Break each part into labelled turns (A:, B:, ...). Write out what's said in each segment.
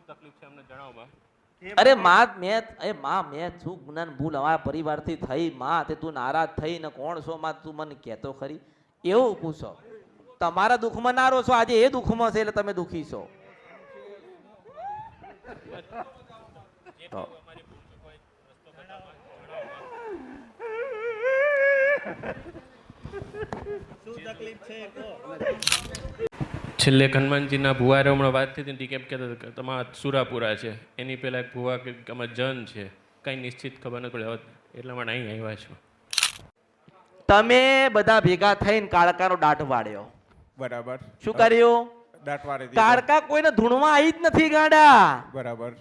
A: શું તકલીફ છે અમને જણાવો બા
B: અરે માં મેં એ માં મેં શું ગુનાન ભૂલ અમારા પરિવારથી થઈ. માં તે તું નારાજ થઈ ને કોણ છો? માં તું મને કહેતો ખરી. એવું પૂછો. તમારા દુઃખમાં નારો છો? આજે એ દુઃખમાં છે એટલે તમે દુઃખી છો. તો.
A: છેલ્લે હનુમાનજીના ભુવારે હમણાં વાત થઈ હતી કેમ કહેતા કે તમારા સુરાપુરા છે એની પહેલાં એક ભુવા કે અમારા જન છે કંઈ નિશ્ચિત ખબર નથી પડે. એટલા માટે અહીં આવ્યા છો.
B: તમે બધા ભેગા થઈને કાળકાનો દાઢ વાળ્યો.
C: બરાબર.
B: શું કર્યું?
C: દાટવારે વાળી
B: કાળકા કોઈને ધૂણવા આવી જ નથી ગાડા.
C: બરાબર.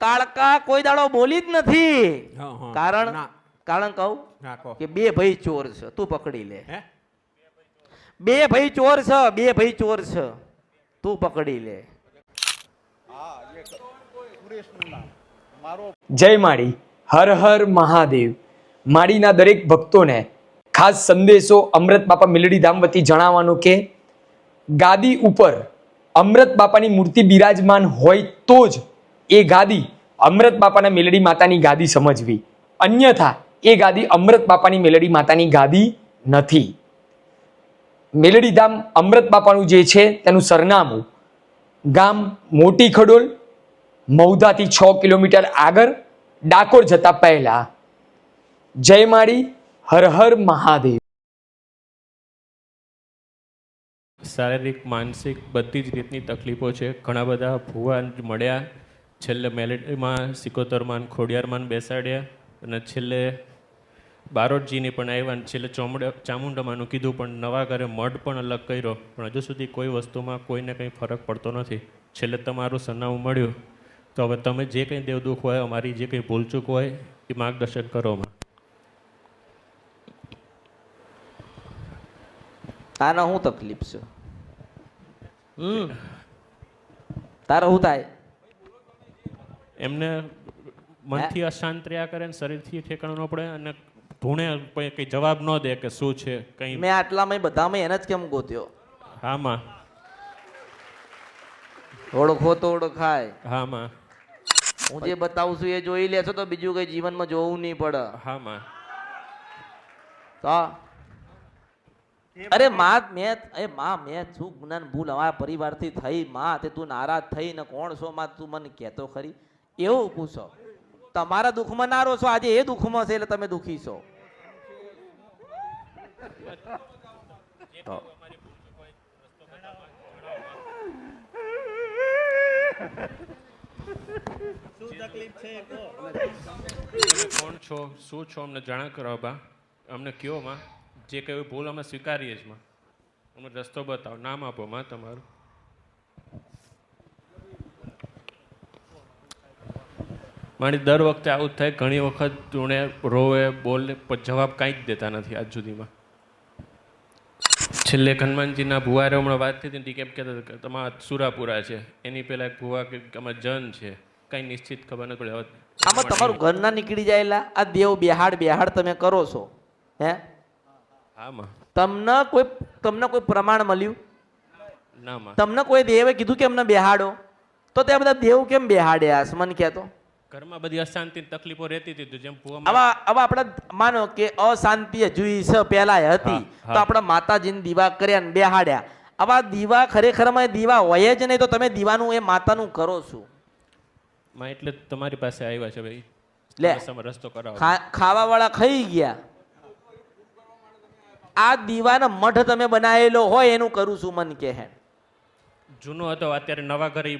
B: કાળકા કોઈ દાડો બોલી જ નથી. કારણ કારણ કહું. કે બે ભાઈ ચોર છે તું પકડી લે.
C: હે?
B: બે ભાઈ ચોર છે બે ભાઈ ચોર છે. તું પકડી લે.
D: જય માળી. હર હર મહાદેવ. માળીના દરેક ભક્તોને ખાસ સંદેશો અમૃત બાપા મિલડી ધામ વતી જણાવવાનું કે ગાદી ઉપર અમૃત બાપાની મૂર્તિ બિરાજમાન હોય તો જ એ ગાદી અમૃત બાપાના મેલડી માતાની ગાદી સમજવી. અન્યથા એ ગાદી અમૃત બાપાની મેલડી માતાની ગાદી નથી. મેલડી ધામ અમૃત બાપાનું જે છે તેનું સરનામું. ગામ મોટી ખડોલ, મૌધાથી છ કિલોમીટર આગળ, ડાકોર જતા પહેલા. જય માળી, હર હર મહાદેવ.
A: શારીરિક, માનસિક બધી જ રીતની તકલીફો છે. ઘણા બધા ભુવા મળ્યા. છેલ્લે મેલેડીમાં સિકોતરમાં ખોડિયારમાં બેસાડ્યા અને છેલ્લે બારોટજીની પણ આવ્યા છેલ્લે ચોમડા ચામુંડામાંનું કીધું પણ નવા ઘરે મઢ પણ અલગ કર્યો પણ હજુ સુધી કોઈ વસ્તુમાં કોઈને કંઈ ફરક પડતો નથી. છેલ્લે તમારું સરનામું મળ્યું. તો હવે તમે જે કંઈ દેવદુખ હોય અમારી જે કંઈ ભૂલચૂક હોય એ માર્ગદર્શન કરો
B: તારા શું તકલીફ છે? હમ. તારે શું થાય?
A: એમને મનથી અશાંત રહ્યા કરે ને શરીરથી ઠેકાણું ન પડે અને ધૂણે કઈ જવાબ ન દે કે શું છે કંઈ
B: મેં આટલામાં બધામાં એને જ કેમ ગોત્યો
A: હામાં.
B: ઓળખો તો ઓળખાય.
A: હામાં.
B: હું જે બતાવું છું એ જોઈ લેશો તો બીજું કઈ જીવનમાં જોવું નહીં પડે.
A: હામાં.
B: તો અરે માં મેં એ માં મેં શું ગુના ભૂલ અમારા પરિવારથી થઈ. માં તે તું નારાજ થઈ ને કોણ છો? માં તું મને કહેતો ખરી. એવું પૂછો. તમારા દુઃખમાં ના રહો છો આજે એ દુઃખમાં છે એટલે તમે દુઃખી છો.
A: કોણ છો શું છો અમને જાણ કરો બા. અમને કયો માં જે કહેવું ભૂલ અમે સ્વીકારીએ છીએ માં અમને રસ્તો બતાવો નામ આપો માં તમારું. મારી દર વખતે આવું જ થાય ઘણી વખત ધૂણે રોવે બોલે જવાબ કાંઈ જ દેતા નથી આજ સુધીમાં. છેલ્લે હનુમાનજીના ભુવારે હમણાં વાત થઈ હતી કેમ કહેતા હતા કે તમારા સુરાપુરા છે એની પહેલાં એક ભુવા કે અમારા જન છે કંઈ નિશ્ચિત ખબર નથી પડે.
B: આમાં તમારું ઘર ના નીકળી જાયેલા આ દેવ બેહાડ બેહાડ તમે કરો છો હે?
A: હામાં
B: તમને કોઈ તમને કોઈ પ્રમાણ મળ્યું?
A: ના
B: તમને કોઈ દેવે કીધું કે અમને બેહાડો? તો તે બધા દેવ કેમ બેહાડ્યા? મને કહેતો.
A: ઘરમાં બધી અશાંતિ તકલીફો રહેતી હતી તો જેમ
B: આવા આવા આપણે માનો કે અશાંતિ જુઈ છે પહેલા હતી. તો આપણે માતાજીને દીવા કર્યા ને બેહાડ્યા. આવા દીવા ખરેખરમાં દીવા હોય જ નહીં તો તમે દીવાનું એ માતાનું કરો છો.
A: માં એટલે તમારી પાસે આવ્યા છે ભાઈ.
B: લે.
A: રસ્તો કરાવો.
B: ખાવા વાળા ખાઈ ગયા. આ દીવાનો મઠ તમે બનાવેલો હોય એનું કરું છું મન કે હે.
A: જૂનો હતો અત્યારે નવા ઘરે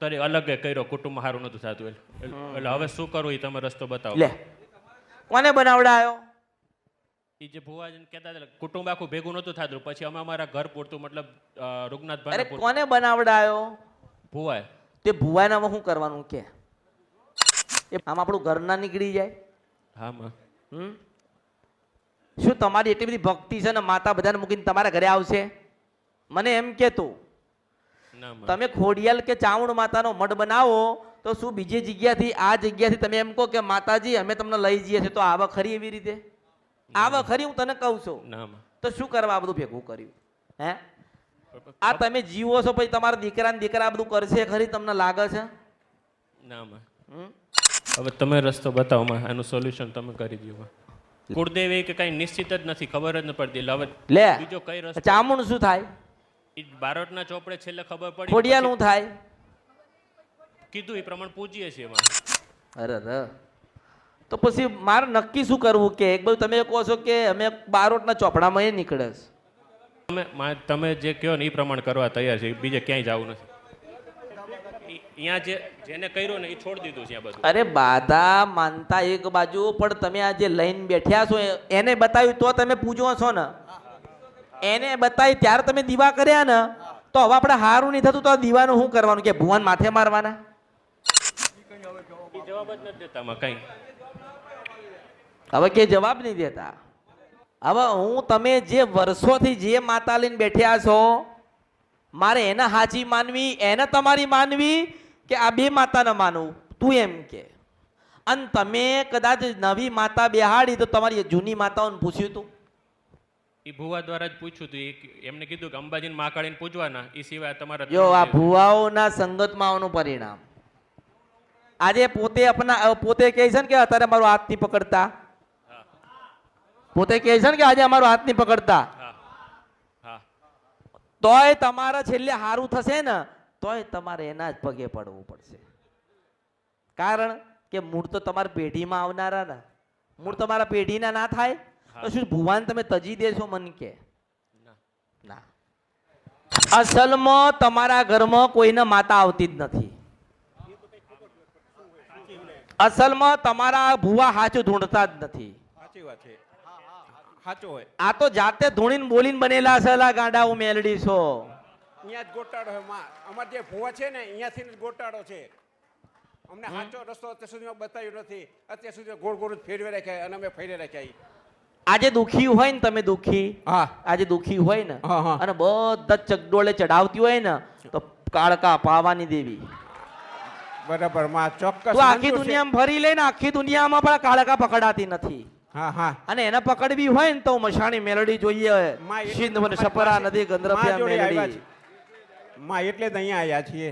A: તરી અલગ એ કર્યો કુટુંબ સારું નતું થતું. એટલે એટલે હવે શું કરવું એ તમે રસ્તો બતાવો.
B: લે. કોને બનાવડાયો?
A: એ જે ભુવાજી કહેતા હતા કુટુંબ આખું ભેગું નતું થતું પછી અમે અમારા ઘર પૂરતું મતલબ અ, રૂગનાથ
B: અરે
A: ભાઈ
B: કોને બનાવડાયો?
A: ભુવાય
B: તે ભુવાનામાં શું કરવાનું કે? આમ આપણું ઘર ના નીકળી જાય.
A: હા માં.
B: હમ? શું તમારી એટલી બધી ભક્તિ છે ને માતા બધાને મૂકીને તમારા ઘરે આવશે? મને એમ
A: ના માં
B: તમે ખોડિયાલ કે ચાવણ માતાનો મઢ બનાવો તો શું બીજી જગ્યાથી આ જગ્યાથી તમે એમ કહો કે માતાજી અમે તમને લઈ જઈએ છીએ. તો આવા ખરી એવી રીતે? આવા ખરી હું તને કહું છું. તો શું કરવા આ બધું ભેગું કર્યું? હે? આ તમે જીવો છો પછી તમારા દીકરા ને દીકરા આ બધું કરશે ખરી તમને લાગે છે?
A: ના માં. હવે તમે રસ્તો બતાવો માં. આનું સોલ્યુશન તમે કરી દો કુળદેવ એ કે કાંઈ નિશ્ચિત જ નથી ખબર જ ન પડતી. હવે
B: લે
A: બીજો કઈ રસ્તો?
B: ચામુંડ શું થાય?
A: બારોટના ચોપડે છેલ્લે ખબર પડી
B: ખોડિયાલ થાય.
A: કીધું એ પ્રમાણે પૂજીએ છીએ એમાં.
B: અરે ર તો પછી મારે નક્કી શું કરવું કે એક બધું તમે કહો છો કે અમે બારોટના ચોપડામાં એ નીકળે
A: તમે તમે જે કહો ને એ પ્રમાણે કરવા તૈયાર છે બીજે ક્યાંય જવું નથી. અહીંયા જે જેને કર્યું ને એ છોડી દીધું છે બધું.
B: અરે બાધા માનતા એક બાજુ પણ તમે આ જે લઈને બેઠ્યા છો એને બતાવ્યું તો તમે પૂજો છો ને. એને બતાવી ત્યારે તમે દીવા કર્યા ને તો હવે આપણે હારું નહીં થતું તો દીવાનું શું કરવાનું? કે ભુવન માથે મારવાના?
A: જવાબ જ નથી દેતા માં
B: હવે કે જવાબ નહીં દેતા. હવે હું તમે જે વર્ષોથી જે માતા લઈને બેઠ્યા છો મારે એને હાચી માનવી એને તમારી માનવી કે આ બે માતાને માનવું? તું એમ કે. અને તમે કદાચ નવી માતા બેહાડી તો તમારી જૂની માતાઓને પૂછ્યું તું?
A: એ ભુવા દ્વારા જ પૂછ્યું હતું. એ એમને કીધું કે અંબાજીને મહાકાળીને પૂજવાના એ સિવાય તમારા
B: જો આ ભુવાઓના સંગતમાં આવવાનું પરિણામ. આજે પોતે અપના પોતે કહે છે ને કે અત્યારે મારો હાથ નહીં પકડતા. પોતે કહે છે ને કે આજે અમારો હાથ નહીં પકડતા. તોય તમારે છેલ્લે સારું થશે ને તોય તમારે એના જ પગે પડવું પડશે. કારણ કે મૂળ તો તમારા પેઢીમાં આવનારા ને મૂળ તમારા પેઢીના ના થાય. તો શું ભુવાન તમે તજી દેશો મન કે?
A: ના.
B: ના. અસલમાં તમારા ઘરમાં કોઈને માતા આવતી જ નથી. અસલમાં તમારા ભુવા હાચું ઢૂંઢતા જ નથી.
C: સાચી વાત છે. સાચો હોય.
B: આ તો જાતે ધૂણીને બોલીને બનેલા છે અલા ગાંડાઓ મેલડી છો.
C: અહીંયા જ ગોટાડો છે માં. અમારે જે ભૂવા છે ને અહીંયાથી જ ગોટાડો છે. અમને સાચો રસ્તો અત્યાર સુધીમાં બતાવ્યો નથી. અત્યાર સુધી ગોળ ગોળ જ ફેરવી રાખ્યા અને અમે ફેરી રાખ્યા.
B: આજે દુખી હોય ને તમે દુખી
C: હા.
B: આજે દુખી હોય ને. અને બધા ચગડોળે ચડાવતી હોય ને તો કાળકા પાવાની દેવી.
C: બરાબરમાં ચોક્કસ
B: તું આખી દુનિયામાં ફરી લઈને આખી દુનિયામાં પણ કાળકા પકડાતી નથી.
C: હા હા.
B: અને એને પકડવી હોય ને તો મશાણી મેલડી જોઈએ. સિંધ
C: મને
B: સપરા નદી ગંદ્રપ્યા મેલડી.
C: માં એટલે જ અહીંયા આવ્યા છીએ.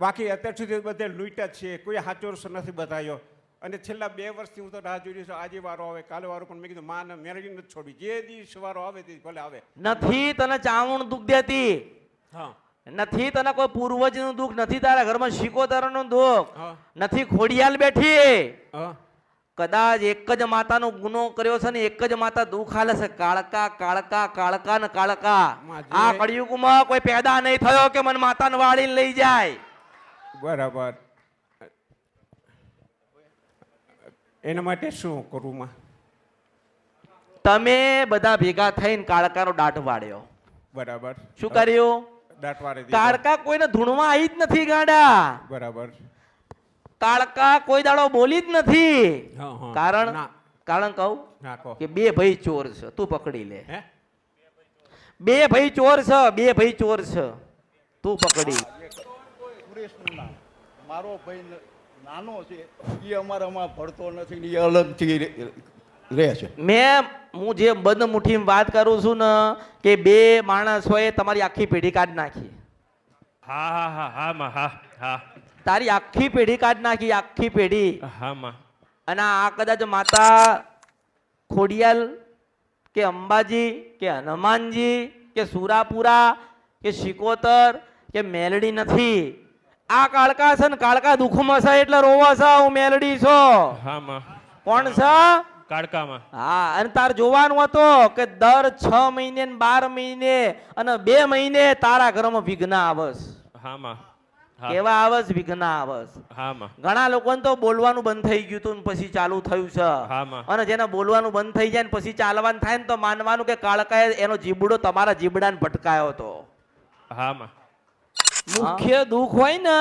C: બાકી અત્યાર સુધી બધે લૂંટ જ છે કોઈ હાચોરસ નથી બતાવ્યો. અને છેલ્લા બે વર્ષથી હું તો રાહ જોઈ છું આજે વારો આવે કાલે વારો પણ મેં કીધું માને મેળવી નથી છોડી. જે દિવસ વારો આવે તે ભલે આવે.
B: નથી તને ચાવણ દુઃખ દેતી.
C: હા.
B: નથી તને કોઈ પૂર્વજનું દુઃખ નથી તારા ઘરમાં શિકોતરનું દુઃખ. નથી ખોડિયાલ બેઠી. કદાચ એક જ માતાનો ગુનો કર્યો છે ને એક જ માતા દુઃખ હાલે છે. કાળકા કાળકા કાળકા ને કાળકા. આ કળિયુગમાં કોઈ પેદા નહીં થયો કે મને માતાને વાળીને લઈ જાય?
C: બરાબર. એના માટે શું કરવું માં?
B: તમે બધા ભેગા થઈને કાળકાનો દાઢ વાળ્યો.
C: બરાબર.
B: શું કર્યું?
C: દાટવારે
B: કાળકા કોઈને ધૂણવા આવી જ નથી ગાડા.
C: બરાબર.
B: કાળકા કોઈ દાડો બોલી જ નથી. કારણ કારણ કહું કે બે ભાઈ ચોર છે. તું પકડી લે.
C: હે?
B: બે ભાઈ ચોર છે બે ભાઈ ચોર છે. તું પકડી.
E: મારો ભાઈ નાનો છે એ અમારામાં ભળતો નથી એ અલગથી રહે છે.
B: મેં હું જે બંધ મુઠ્ઠીમાં વાત કરું છું ને કે બે માણસ હોય તમારી આખી પેઢી કાઢી નાખી.
A: હા હા હા હા માં હા હા.
B: તારી આખી પેઢી કાઢ નાખી આખી પેઢી.
A: હા માં.
B: અને આ કદાચ માતા ખોડિયાલ કે અંબાજી કે હનુમાનજી કે સુરાપુરા કે શિકોતર કે મેલડી નથી. આ કાળકા છે ને કાળકા દુઃખમાં છે એટલે રોવા છે હું મેલડી છો.
A: હા
B: કોણ છે?
A: કાળકામાં.
B: હા અને તાર જોવાનું હતો કે દર છ મહિને ને બાર મહિને અને બે મહિને તારા ઘરમાં વિઘ્ન આવસ
A: હા. માં
B: કેવા આવસ વિઘ્ન આવસ
A: હા
B: ઘણા લોકોને તો બોલવાનું બંધ થઈ ગયું હતું ને પછી ચાલુ થયું છે. અને જેને બોલવાનું બંધ થઈ જાય ને પછી ચાલવાનું થાય ને તો માનવાનું કે કાળકાએ એનો જીબડો તમારા જીબડાને ભટકાયો હતો.
A: હા
B: મુખ્ય દુઃખ હોય ને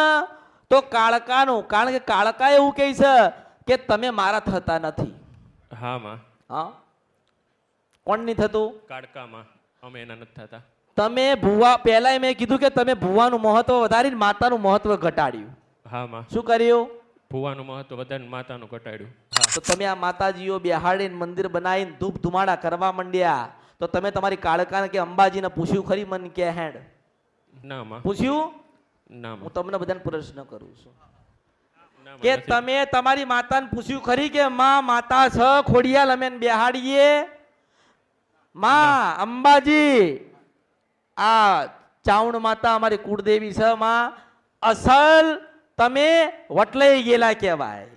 B: તો કાળકાનું કારણ કે કાળકા એવું કહે છે કે તમે મારા થતા નથી.
A: હા માં.
B: હા? કોણ નહીં થતું?
A: કાળકામાં. અમે એના નથી થતા.
B: તમે ભુવા પહેલા મેં કીધું કે તમે ભુવાનું મહત્વ વધારીને માતાનું મહત્વ ઘટાડ્યું.
A: હા માં.
B: શું કર્યું?
A: ભુવાનું મહત્વ વધારે માતાનું ઘટાડ્યું.
B: તો તમે આ માતાજીઓ બેહાડીને મંદિર બનાવીને ધૂપ ધુમાડા કરવા માંડ્યા. તો તમે તમારી કાળકાને કે અંબાજીને પૂછ્યું ખરી મન કે હેડ?
A: ના માં
B: પૂછ્યું?
A: ના
B: હું તમને બધાને પ્રશ્ન કરું છું. કે તમે તમારી માતાને પૂછ્યું ખરી કે માં માતા છ ખોડિયાલ અમે બેહાડીએ? માં અંબાજી. આ ચાવણ માતા અમારી કુળદેવી છે માં. અસલ તમે વટલાઈ ગયેલા કહેવાય.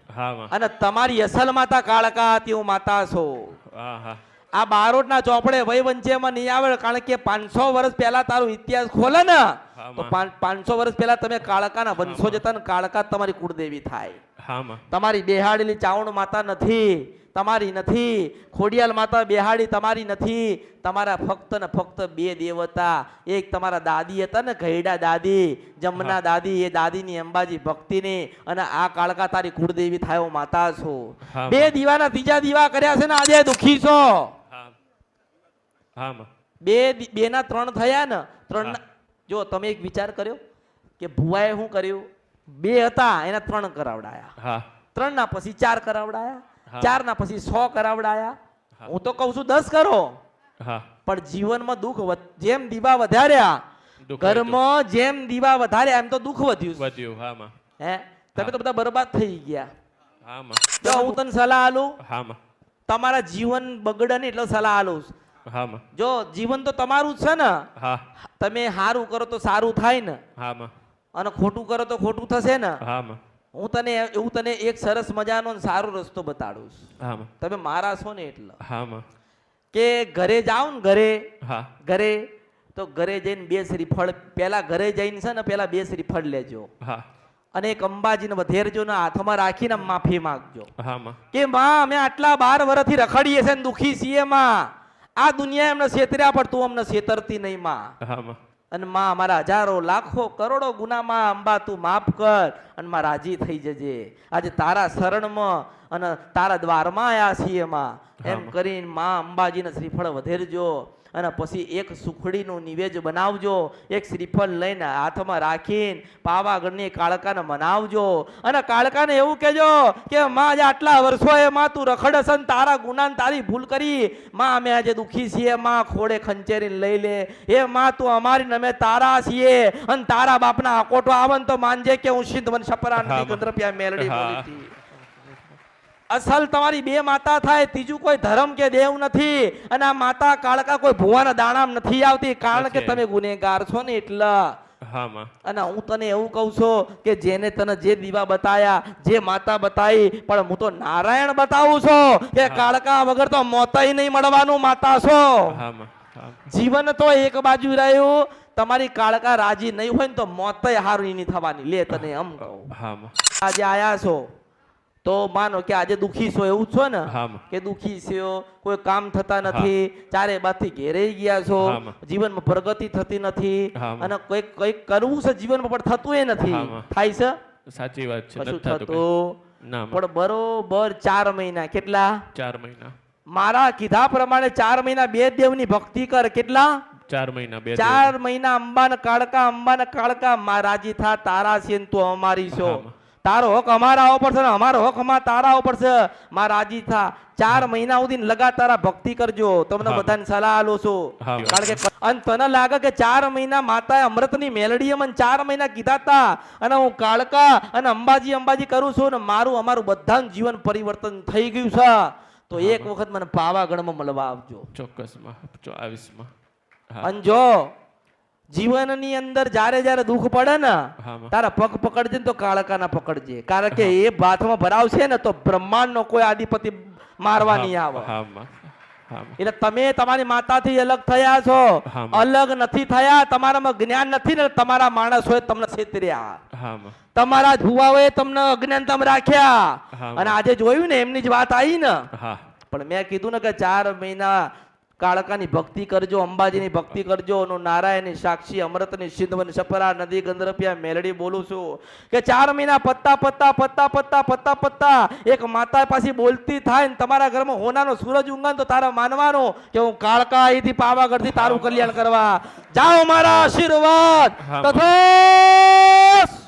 B: અને તમારી અસલ માતા કાળકા હતી હું માતા છો.
A: હા હા.
B: આ બારોટના ચોપડે વય વંચેમાં નહીં આવે કારણ કે પાંચસો વર્ષ પહેલા તારો ઇતિહાસ ખોલે ને તો પાંચસો વર્ષ પહેલા તમે કાળકાના વંશો જતા ને કાળકા તમારી કુળદેવી થાય. તમારી બેહાડેલી ચાવણ માતા નથી તમારી નથી ખોડિયાલ માતા બેહાડી તમારી નથી તમારા ફક્ત ને ફક્ત બે દેવતા એક તમારા દાદી હતા ને ઘયડા દાદી જમના દાદી એ દાદીની અંબાજી ભક્તિની અને આ કાળકા તારી કુળદેવી થાય માતા છો. બે દીવાના ત્રીજા દીવા કર્યા છે ને આજે દુખી છો?
A: હા માં
B: બે દી- બેના ત્રણ થયા ને ત્રણ જો તમે એક વિચાર કર્યો કે ભુવાએ શું કર્યું? બે હતા એના ત્રણ કરાવડાયા. ત્રણ ના પછી ચાર કરાવડાયા ચાર ના પછી સો કરાવડાયા.
A: હું.
B: તો કઉ છું દસ કરો. પણ જીવનમાં દુઃખ જેમ દીવા વધાર્યા ઘરમાં જેમ દીવા વધાર્યા એમ તો દુઃખ વધ્યું.
A: વધ્યું હે?
B: તમે તો બધા બરબાદ થઈ ગયા.
A: હા
B: હું તને સલાહ આલું તમારા જીવન બગડે ને એટલો સલાહ આલું.
A: હા માં
B: જો જીવન તો તમારું જ છે ને
A: હા.
B: તમે સારું કરો તો સારું થાય ને.
A: હા માં
B: અને ખોટું કરો તો ખોટું થશે ને.
A: હા માં
B: હું તને એવું તને એક સરસ મજાનો સારો રસ્તો બતાડું છું.
A: હા માં
B: તમે મારા છો ને એટલે.
A: હા માં
B: કે ઘરે જાઓ ને ઘરે
A: હા.
B: ઘરે તો ઘરે જઈને બે શ્રીફળ પહેલા ઘરે જઈને છે ને પહેલા બે શ્રીફળ લેજો.
A: હા.
B: અને એક અંબાજીને વધેરજો ને હાથમાં રાખીને માફી માંગજો.
A: હા માં
B: કે માં અમે આટલા બાર વર્ષથી રખડીએ છે ને દુખી છીએ માં. આ દુનિયા એમને છેતર્યા પણ તું અમને છેતરતી નહીં માં. અને માં મારા હજારો લાખો કરોડો ગુનામાં અંબા તું માફ કર અને માં રાજી થઈ જજે. આજે તારા શરણમાં અને તારા દ્વારમાં આયા છીએ માં. એમ કરીને માં અંબાજીને શ્રીફળ વધેરજો. અને પછી એક સુખડીનું નિવેજ બનાવજો એક શ્રીફળ લઈને હાથમાં રાખીને પાવાગઢની કાળકાને મનાવજો. અને કાળકાને એવું કહેજો કે માં આજે આટલા વર્ષોએ માં તું રખડસ ને તારા ગુનાને તારી ભૂલ કરી. માં અમે આજે દુઃખી છીએ. માં ખોડે ખંચેરીને લઈ લે. એ માં તું અમારી અમે તારા છીએ. અને તારા બાપના આકોટો આવે ને તો માનજે કે હું સિદ્ધ વન સપરા મેલડી બોલી અસલ તમારી બે માતા થાય ત્રીજું કોઈ ધર્મ કે દેવ નથી અને આ માતા કાળકા કોઈ ભુવાના દાણામ નથી આવતી કારણ કે તમે ગુનેગાર છો ને એટલે. અને હું તને એવું કહું છું કે જેને તને જે દીવા બતાયા જે માતા બતાવી પણ હું તો નારાયણ બતાવું છું કે કાળકા વગર તો મોતય નહીં મળવાનું માતા છો. જીવન તો એક બાજુ રહ્યું તમારી કાળકા રાજી નહીં હોય ને તો મોતય હારું નહીં થવાની. લે તને એમ કહું. આજે આયા છો. તો માનો કે આજે દુખી છો એવું છો ને? કે દુખી છો કોઈ કામ થતા નથી ચારે બાથી ઘેરાઈ ગયા છો જીવનમાં પ્રગતિ થતી નથી અને કંઈક કંઈક કરવું છે જીવનમાં પણ થતું એ નથી. થાય છે?
A: સાચી વાત છે
B: કશું
A: થતું
B: પણ બરોબર ચાર મહિના કેટલા?
A: ચાર મહિના.
B: મારા કીધા પ્રમાણે ચાર મહિના બે દેવની ભક્તિ કર કેટલા?
A: ચાર મહિના બે
B: ચાર મહિના અંબાને કાળકા અંબાને કાળકા મા રાજી થા તારા છે તું અમારી છો. તારો હક અમારા ઉપર છે ને અમારો હક અમારા તારા ઉપર છે માં રાજી થા. ચાર મહિના સુધી લગાતાર ભક્તિ કરજો. તમને બધાને સલાહ આલો છો. કારણ કે અને તને લાગે કે ચાર મહિના માતાએ અમૃતની મેલડીએ મને ચાર મહિના કીધા તા. અને હું કાળકા અને અંબાજી અંબાજી કરું છું ને મારું અમારું બધાનું જીવન પરિવર્તન થઈ ગયું છે. તો એક વખત મને પાવાગઢમાં મળવા આવજો.
A: ચોક્કસમાં હા.
B: અને જો જીવનની અંદર જ્યારે જ્યારે દુઃખ પડે ને તારા પગ પકડજે ને તો કાળકાના પકડજે. કારણ કે એ ભાથમાં ભરાવશે ને તો બ્રહ્માંડનો કોઈ આદિપતિ મારવા નહીં આવે. એટલે તમે તમારી માતાથી અલગ થયા છો. અલગ નથી થયા તમારામાં જ્ઞાન નથી ને તમારા માણસોએ તમને છેતર્યા. તમારા જુવાઓએ તમને તમ રાખ્યા. અને આજે જોયું ને એમની જ વાત આવી ને. પણ મેં કીધું ને કે ચાર મહિના કાળકાની ભક્તિ કરજો અંબાજીની ભક્તિ કરજો. નો નારાયણની સાક્ષી અમૃતની સિંધવન સપરા નદી ગંધરપિયા મેલડી બોલું છું. કે ચાર મહિના પત્તા પત્તા પત્તા પત્તા પત્તા પત્તા. એક માતા પાછી બોલતી થાય ને તમારા ઘરમાં હોનાનો સૂરજ ઊંઘાન તો તારા માનવાનો કે હું કાળકા અહીંથી પાવાગઢથી તારું કલ્યાણ કરવા. જાઓ મારા આશીર્વાદ. તથા